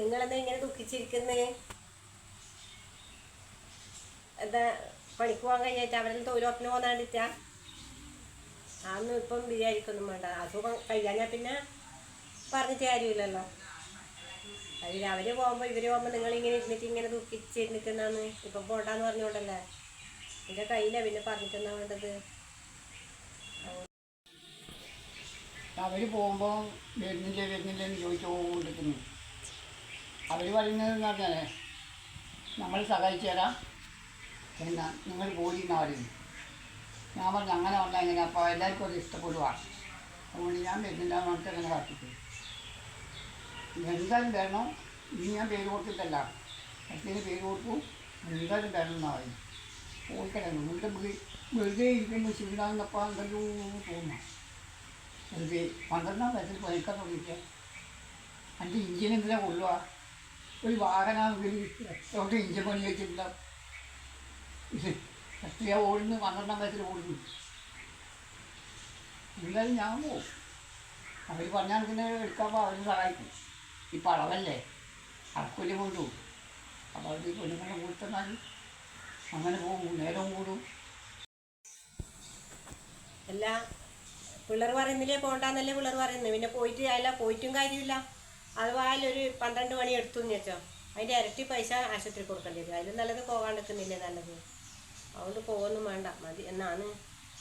നിങ്ങളെന്താ ഇങ്ങനെ ദുഃഖിച്ചിരിക്കുന്നേ? എന്താ പണിക്ക് പോകാൻ കഴിഞ്ഞിട്ട് അവരെ തോരോപ്പിന് പോകാണ്ടിട്ടാ അതൊന്നും ഇപ്പം വിചാരിക്കൊന്നും വേണ്ട. അസുഖം കഴിയാഞ്ഞാൽ പിന്നെ പറഞ്ഞിട്ട് കാര്യമില്ലല്ലോ. അതിൽ അവർ പോകുമ്പോൾ ഇവർ പോകുമ്പോൾ നിങ്ങളിങ്ങനെ ഇരുന്നിട്ട് ഇങ്ങനെ ദുഃഖിച്ചിരുന്നിട്ട് എന്നാന്ന് ഇപ്പം പോണ്ടാന്ന് പറഞ്ഞുകൊണ്ടല്ലേ? എന്റെ കയ്യിലാണ് പിന്നെ പറഞ്ഞിട്ടെന്നാ വേണ്ടത്? അവർ പോകുമ്പോൾ വരുന്നില്ല വരുന്നില്ല എന്ന് ചോദിച്ചുകൊണ്ടിരിക്കുന്നു അവർ പറയുന്നതെന്ന് പറഞ്ഞാൽ നമ്മൾ സഹായിച്ചു തരാം. എന്നാ നിങ്ങൾ പോയി എന്നാ പറയുന്നു ഞാൻ പറഞ്ഞു അങ്ങനെ വന്നാൽ എങ്ങനെ അപ്പോൾ എല്ലാവർക്കും അത് ഇഷ്ടപ്പെടുവാണ് അതുകൊണ്ട് ഞാൻ വരുന്നില്ല എന്ന് പറഞ്ഞിട്ട് അങ്ങനെ കാട്ടിപ്പോയി എന്തായാലും വരണം ഇനി ഞാൻ പേര് കൊടുത്തിട്ടല്ല. അച്ഛന് പേര് കൊടുത്തു എന്തായാലും വരണം എന്നാ പറയും പോയിക്കളയണം എന്നിട്ട് വീ- വെറുതെ ഇരിക്കുമ്പോൾ ക്ഷീണാകുന്നപ്പോൾ എന്തെല്ലോ തോന്നുന്നു. വെറുതെ പന്ത്രണ്ടാം വയസ്സിൽ പോയിക്കാൻ തുടങ്ങിയിട്ട്. എന്റെ ഇഞ്ചിനെന്തിനാ കൊള്ളുക ഒരു വാഹനമാണെങ്കിൽ എത്ര ഇഞ്ചിൻ പണി വെച്ചിട്ടില്ല ഇത് എത്രയാ ഓടുന്നു പന്ത്രണ്ടാം വയസ്സിൽ ഓടുന്നു. എന്തായാലും ഞാൻ പോവും. അവർ പറഞ്ഞാൽ പിന്നെ എടുക്കുമ്പോൾ അവർ സഹായിക്കും. ഇപ്പം അളവല്ലേ അളക്കൊല്ലി കൊണ്ടുപോകും അപ്പോൾ അവർ പെണ്ണുങ്ങളെ കൂട്ടുന്നാൽ അങ്ങനെ പോകും. നേരം കൂടും. അല്ല പിള്ളേർ പറയുന്നില്ലേ പോകണ്ടെന്നല്ലേ പിള്ളേർ പറയുന്നത് പിന്നെ പോയിട്ട് അല്ല പോയിട്ടും കാര്യമില്ല. അഥവാ ഒരു പന്ത്രണ്ട് മണി എടുത്തു എന്ന് വെച്ചോ. അതിന്റെ ഇരട്ടി പൈസ ആശുപത്രി കൊടുക്കേണ്ടി വരും. അതിൽ നല്ലത് പോകാണ്ടിരിക്കുന്നില്ലേ നല്ലത്. അതുകൊണ്ട് പോകുന്നു വേണ്ട. മതി. എന്നാണ്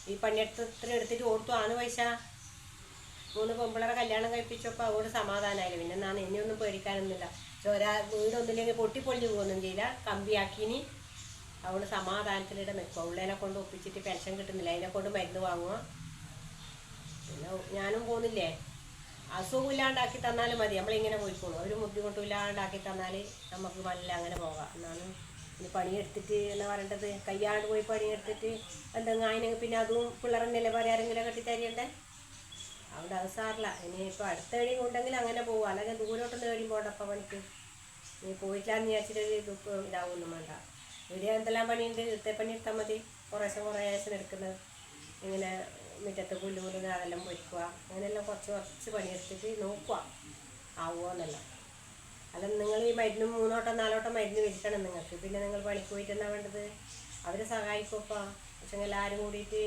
ഈ പണിയെടുത്ത് എടുത്തിട്ട് ഓർത്തു. ആണ് പൈസ. മൂന്ന് പെമ്പിളറെ കല്യാണം കഴിപ്പിച്ചപ്പോൾ അതുകൊണ്ട് സമാധാനമായില്ല? പിന്നെ എന്നാണ്? ഇനിയൊന്നും പേടിക്കാനൊന്നുമില്ല. ചോര വീടൊന്നുമില്ലെങ്കിൽ പൊട്ടിപ്പൊളിഞ്ഞു പോകുന്നും ചെയ്യില്ല. കമ്പിയാക്കിനി അവൾ സമാധാനത്തിലിടെ നിൽക്കുക ഉള്ളതിനെ കൊണ്ട് ഒപ്പിച്ചിട്ട് പെൻഷൻ കിട്ടുന്നില്ല. അതിനെ കൊണ്ട് മരുന്ന് വാങ്ങുക. പിന്നെ ഞാനും പോകുന്നില്ലേ? അസുഖം ഇല്ലാണ്ടാക്കി തന്നാലും മതി. നമ്മളിങ്ങനെ പോയിക്കോളും ഒരു ബുദ്ധിമുട്ടും ഇല്ലാണ്ടാക്കി തന്നാൽ നമുക്ക് നല്ല അങ്ങനെ പോകാം. എന്നാണ് ഇനി പണിയെടുത്തിട്ട് എന്നാ പറയേണ്ടത്? കയ്യാണ്ട് പോയി പണിയെടുത്തിട്ട് എന്തെങ്കിലും അതിന് പിന്നെ അതും പിള്ളേരെന്നല്ലേ പറയാരെങ്കിലും കെട്ടി തരണ്ടേ അവിടെ അത് സാറില്ല ഇനി ഇപ്പോൾ അടുത്ത വഴിയും ഉണ്ടെങ്കിൽ അങ്ങനെ പോകും അല്ലെങ്കിൽ ദൂരോട്ടൊന്നും വഴി പോകണ്ടപ്പം പണിക്ക്. നീ പോയിട്ടില്ലാന്ന് വിചാരിച്ചിട്ട് ഒരു ദുഃഖം ഇതാവൊന്നും വേണ്ട. ഇവിടെ എന്തെല്ലാം പണിയുണ്ട്? ഇത്തെ പണി എടുത്താൽ മതി. കുറേശ്ശെ കുറേശ്ശെ എടുക്കുന്നത്. ഇങ്ങനെ മുറ്റത്ത് പുല്ല് പുല്ലുന്ന അതെല്ലാം പൊരിക്കുക അങ്ങനെയെല്ലാം കുറച്ച് കുറച്ച് പണിയെടുത്തിട്ട് നോക്കുക. ആവുമോ എന്നല്ല. അല്ല നിങ്ങൾ ഈ മരുന്ന് മൂന്നോട്ടം നാലോട്ടം മരുന്ന് വിൽക്കണം നിങ്ങൾക്ക്. പിന്നെ നിങ്ങൾ പണിക്ക് പോയിട്ട് എന്നാ വേണ്ടത്? അവരെ സഹായിക്കുമ്പോൾ പക്ഷെ എല്ലാവരും കൂടിയിട്ട്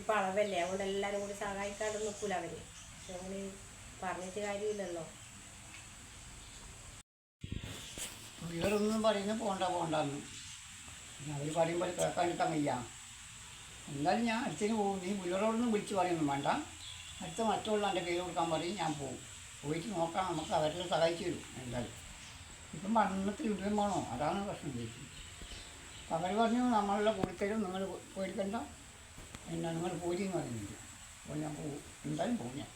ഇപ്പം അളവല്ലേ അതുകൊണ്ട് എല്ലാവരും കൂടി സഹായിക്കാണ്ട് നിൽക്കൂല അവർ പക്ഷെ നിങ്ങൾ പറഞ്ഞിട്ട് കാര്യമില്ലല്ലോ. ഇവരൊന്നും പറയുന്നത് പോണ്ട പോണ്ടെന്ന്. അവർ പറയുമ്പോൾ കേൾക്കാനിട്ടാ വയ്യ എന്തായാലും ഞാൻ അടുത്തേക്ക് പോകും. നീ പിള്ളേരോടൊന്നും വിളിച്ച് പറയൊന്നും വേണ്ട. അടുത്ത മറ്റുള്ള എന്റെ പേര് കൊടുക്കാൻ പറയും ഞാൻ പോകും. പോയിട്ട് നോക്കാം നമുക്ക് അവരെ സഹായിച്ചു തരും എന്തായാലും. ഇപ്പം പണ്ടത്തിൽ വിടുകയും വേണോ? അതാണ് പ്രശ്നം ചോദിച്ചത് അവർ പറഞ്ഞു നമ്മളുടെ കൂടിത്തരും നിങ്ങൾ പോയിരിക്കണ്ട എന്നാ നിങ്ങൾ പോയി എന്ന് പറയുന്നുണ്ട്. അപ്പോൾ ഞാൻ പോകും. എന്തായാലും പോകും ഞാൻ.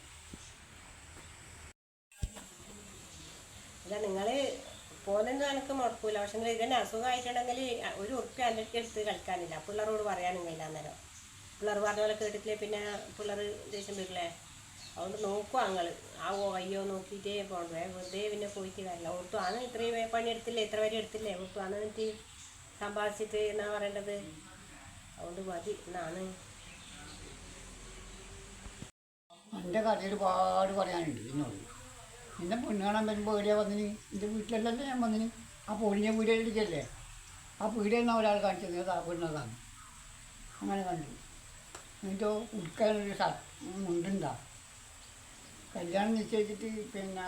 അല്ല നിങ്ങൾ പോകുന്നതെന്ന് എനിക്ക് മുടക്കൂല. പക്ഷെ ഇതിന് അസുഖമായിട്ടുണ്ടെങ്കിൽ ഒരു ഉറുപ്പ്യ അല്ലെങ്കിൽ എടുത്ത് കളിക്കാനില്ല. പിള്ളേരോട് പറയാനും കഴിയില്ല അന്നേരം. പിള്ളേർ പറഞ്ഞ പോലെ കേട്ടിട്ടില്ലേ? പിന്നെ പിള്ളേർ ദേഷ്യം വരില്ലേ? അതുകൊണ്ട് നോക്കുക ഞങ്ങൾ ആ ഓ അയ്യോ നോക്കിയിട്ടേ പോകണ്ടേ വെറുതെ പിന്നെ പോയിട്ട് കാര്യമില്ല. ഒട്ടും ആണ് ഇത്രയും പണി എടുത്തില്ലേ? ഇത്ര വരെ എടുത്തില്ലേ? ഒട്ടും ആണ് എന്നിട്ട് സമ്പാദിച്ചിട്ട് എന്നാ പറയേണ്ടത്? അതുകൊണ്ട് മതി. എന്നാണ് എന്റെ കഥ ഒരുപാട് പറയാനുണ്ട് എന്നോട് എന്നെ പൊണ്ണ് കാണാൻ വരുമ്പോൾ എവിടെയാ വന്നിന്? എന്റെ വീട്ടിലല്ലല്ലേ ഞാൻ വന്നിന്. ആ പൊളിഞ്ഞ വീടേടിക്കല്ലേ ആ പീടിയിൽ നിന്ന് ഒരാൾ കാണിച്ചത്? ആ പെണ്ണതാണ് അങ്ങനെ കണ്ടു. എന്നിട്ടോ ഉടുക്കാനൊരു മുണ്ടുണ്ടാ. കല്യാണം നിശ്ചയിച്ചിട്ട് പിന്നെ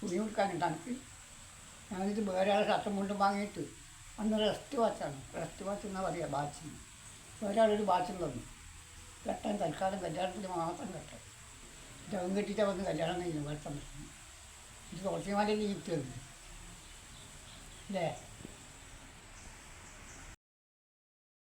തുണി ഉടുക്കാനുണ്ട് എനിക്ക് ഞാനിത് വേറെ ആളെ ഷർട്ടും മുണ്ടും വാങ്ങിയിട്ട് അന്ന് റെസ്റ്റ് വാച്ചാണ്. റെസ്റ്റ് വാച്ച് എന്നാ പറയുക ബാച്ചിന് വേറെ ആളൊരു ബാച്ചും തന്നു കെട്ടാൻ തൽക്കാലം കല്യാണത്തിന് മാത്രം കെട്ടാൻ ജവം കെട്ടിയിട്ടാണ് വന്ന് കല്യാണം കഴിഞ്ഞു വേറെ സമയത്ത് 이거 어떻게 만든지 있던 데. 네.